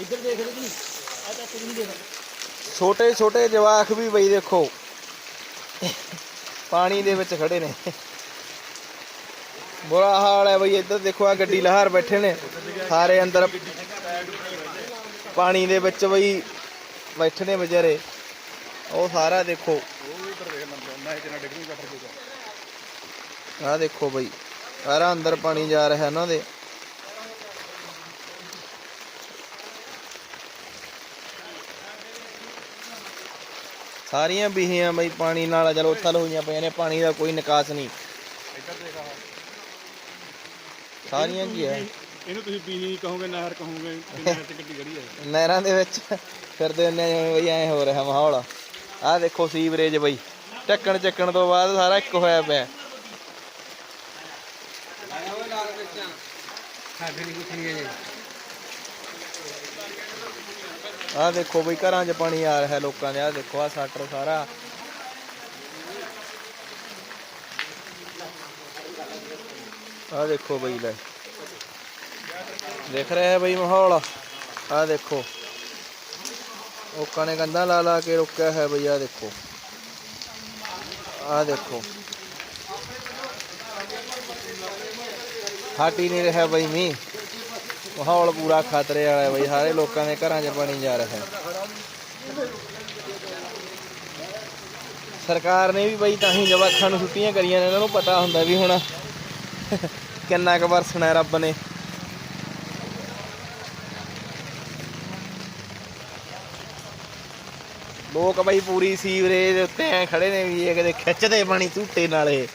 ਇੱਧਰ ਦੇਖ ਲਓ ਜੀ। ਆ ਤਾਂ ਕੁਝ ਨਹੀਂ ਦੇਖ ਛੋਟੇ ਛੋਟੇ ਜਵਾਕ ਵੀ ਬਈ ਦੇਖੋ। ਪਾਣੀ ਦੇ ਵਿੱਚ ਖੜੇ ਨੇ। ਬੁਰਾ ਹਾਲ ਹੈ ਬਈ, ਇੱਧਰ ਦੇਖੋ ਆ ਗੱਡੀ ਲਹਾਰ ਬੈਠੇ ਨੇ। ਸਾਰੇ ਅੰਦਰ ਪਾਣੀ ਦੇ ਵਿੱਚ ਬਈ ਬੈਠੇ ਨੇ ਵਿਚਾਰੇ। ਉਹ ਸਾਰਾ ਦੇਖੋ। ਉਹ ਆਹ ਦੇਖੋ ਬਈ, ਸਾਰਾ ਅੰਦਰ ਪਾਣੀ ਜਾ ਰਿਹਾ ਇਹਨਾਂ ਦੇ। ਸਾਰੀਆਂ ਬੀਹੀਆਂ ਬਈ ਪਾਣੀ ਨਾਲ ਚਲੋ ਥਲ ਹੋਈਆਂ ਪਈਆਂ ਨੇ ਪਾਣੀ ਦਾ ਕੋਈ ਨਿਕਾਸ ਨਹੀਂ। ਇੱਧਰ ਦੇਖ ਆ ਸਾਰੀਆਂ ਕੀ ਹੈ? ਇਹਨੂੰ ਤੁਸੀਂ ਬੀਹੀ ਕਹੋਗੇ ਨਹਿਰ ਕਹੋਗੇ ਕਿ ਨਹਿਰ ਤੇ ਗੱਡੀ ਖੜੀ ਹੈ। ਨਹਿਰਾਂ ਦੇ ਵਿੱਚ ਫਿਰਦੇ ਹੁੰਦੇ ਆ ਜਿਵੇਂ ਬਈ ਐ ਹੋ ਰਿਹਾ ਮਾਹੌਲ। ਆਹ ਦੇਖੋ ਸੀਵਰੇਜ ਬਈ ਢੱਕਣ ਚੱਕਣ ਤੋਂ ਬਾਅਦ ਸਾਰਾ ਇੱਕ ਹੋਇਆ ਪਿਆ। ਆਹ ਦੇਖੋ ਬਈ ਘਰਾਂ 'ਚ ਪਾਣੀ ਆ ਰਿਹਾ ਲੋਕਾਂ ਦੇ, ਆਹ ਦੇਖੋ ਆਹ ਸਟਰ ਸਾਰਾ। ਆਹ ਦੇਖੋ ਬਈ ਲੈ। ਦੇਖ ਰਿਹਾ ਹੈ ਬਈ ਮਾਹੌਲ? ਆਹ ਦੇਖੋ। ਲੋਕਾਂ ਨੇ ਕੰਧਾਂ ਲਾ ਲਾ ਕੇ ਰੋਕਿਆ ਹੈ ਬਈ, ਆਹ ਦੇਖੋ। ਆਹ ਦੇਖੋ। ਹਟ ਹੀ ਨਹੀਂ ਰਿਹਾ ਬਈ ਮੀਂਹ। ਮਾਹੌਲ ਪੂਰਾ ਖਤਰੇ ਵਾਲਾ ਹੈ ਬਈ, ਸਾਰੇ ਲੋਕਾਂ ਦੇ ਘਰਾਂ 'ਚ ਪਾਣੀ ਜਾ ਰਿਹਾ। ਹੈ ਸਰਕਾਰ ਨੇ ਵੀ ਬਈ ਤਾਂ ਹੀ ਜਵਾਕਾਂ ਨੂੰ ਛੁੱਟੀਆਂ ਕਰੀਆਂ ਨੇ, ਇਹਨਾਂ ਨੂੰ ਪਤਾ ਹੁੰਦਾ ਵੀ ਹੁਣ ਕਿੰਨਾ ਕੁ ਵਰਸਣਾ ਰੱਬ ਨੇ। ਲੋਕ ਬਈ ਪੂਰੀ ਸੀਵਰੇਜ ਦੇ ਉੱਤੇ ਐ ਖੜੇ ਨੇ ਵੀ ਇਹ ਕਦੇ ਖਿੱਚਦੇ ਪਾਣੀ ਝੂਟੇ ਨਾਲੇ।